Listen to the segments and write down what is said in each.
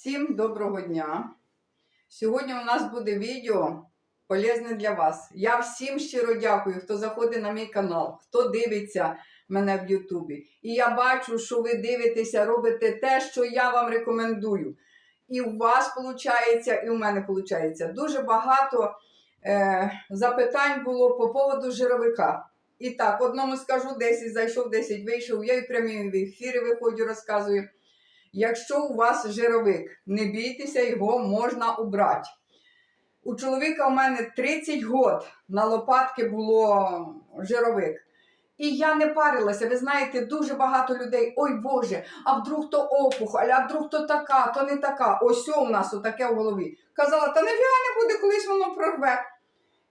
Всім доброго дня! Сьогодні у нас буде відео полезне для вас. Я всім щиро дякую, хто заходить на мій канал, хто дивиться мене в Ютубі. І я бачу, що ви дивитеся, робите те, що я вам рекомендую. І у вас виходить, і у мене виходить. Дуже багато е, запитань було по поводу жировика. І так, одному скажу 10 зайшов, 10 вийшов. Я і прямі в ефірі виходжу, розказую. Якщо у вас жировик, не бійтеся, його можна убрати. У чоловіка у мене 30 год на лопатки було жировик. І я не парилася. Ви знаєте, дуже багато людей. Ой Боже, а вдруг то опухоль, а вдруг то така, то не така. Ось у нас отаке в голові. Казала, та не не буде, колись воно прорве.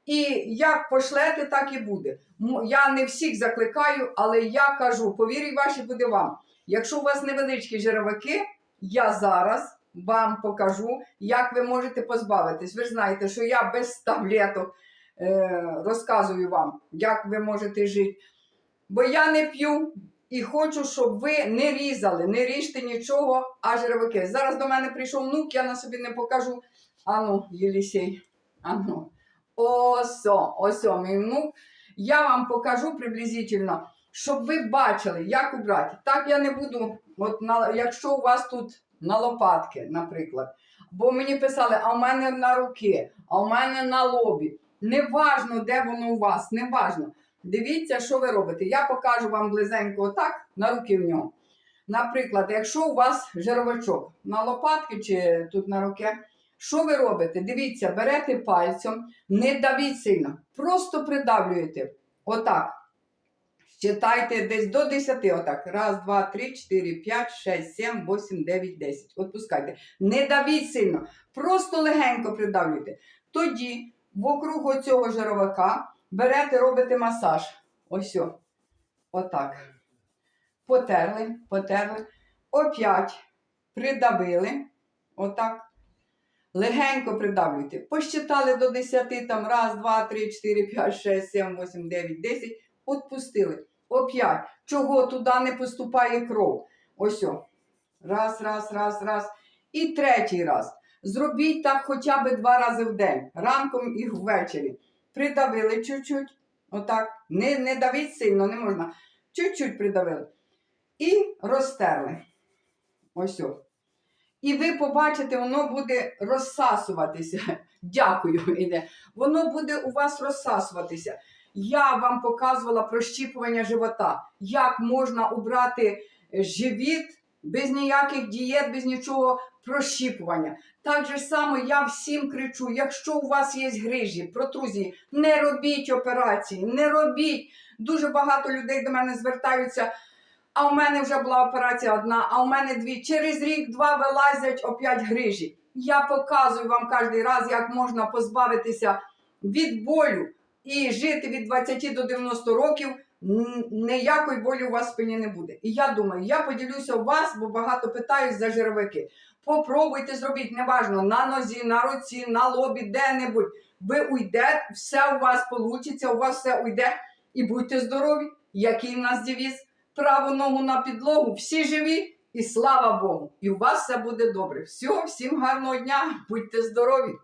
І як пошлете, так і буде. Я не всіх закликаю, але я кажу, повірій ваші буде вам. Якщо у вас невеличкі жировики, я зараз вам покажу, як ви можете позбавитись. Ви ж знаєте, що я без таблеток е, розказую вам, як ви можете жити. Бо я не п'ю і хочу, щоб ви не різали, не ріжте нічого, а жировики. Зараз до мене прийшов внук, я на собі не покажу. Ану, Єлісей, ану. Ось, о, ось мій внук. Я вам покажу приблизительно, щоб ви бачили, як убрати. Так я не буду, от на, якщо у вас тут на лопатки, наприклад. Бо мені писали, а в мене на руки, а в мене на лобі. Неважно, де воно у вас, неважно. Дивіться, що ви робите. Я покажу вам близенько отак на руки в нього. Наприклад, якщо у вас жировичок на лопатки чи тут на руки, що ви робите? Дивіться, берете пальцем, не давіть сильно, просто придавлюєте. Отак. Считайте десь до 10, отак. Раз, два, три, чотири, п'ять, шесть, сім, вісім, дев'ять, десять. Отпускайте. Не давіть сильно, просто легенько придавлюйте. Тоді, вокруг оцього жировика, берете, робите масаж. Ось. Отак. Потерли, потерли. Оп'ять придавили. Отак. Легенько придавлюйте. Посчитали до 10, там раз, два, три, чотири, п'ять, шесть, сім, вісім, дев'ять, десять. Отпустили. Оп'ять. Чого туди не поступає кров? Ось. о. Раз, раз, раз, раз. І третій раз. Зробіть так хоча б два рази в день, ранком і ввечері. Придавили чуть-чуть. Отак. Не, не давіть сильно, не можна. Чуть-чуть придавили. І розтерли. Ось. о. І ви побачите, воно буде розсасуватися. Дякую, іде. Воно буде у вас розсасуватися. Я вам показувала прощіпування живота, як можна убрати е, живіт без ніяких дієт, без нічого прощіпування. Так же само я всім кричу: якщо у вас є грижі, протрузії, не робіть операції, не робіть. Дуже багато людей до мене звертаються. А у мене вже була операція одна, а у мене дві. Через рік-два вилазять опять грижі. Я показую вам кожен раз, як можна позбавитися від болю і жити від 20 до 90 років. Ніякої болі у вас в спині не буде. І я думаю, я поділюся у вас, бо багато питають за жировики. Попробуйте зробіть, неважно, на нозі, на руці, на лобі, де-небудь. Ви уйдете, все у вас вийде, у вас все уйде. І будьте здорові. Який в нас девіз? Праву ногу на підлогу, всі живі, і слава Богу! І у вас все буде добре. Всього, всім гарного дня, будьте здорові!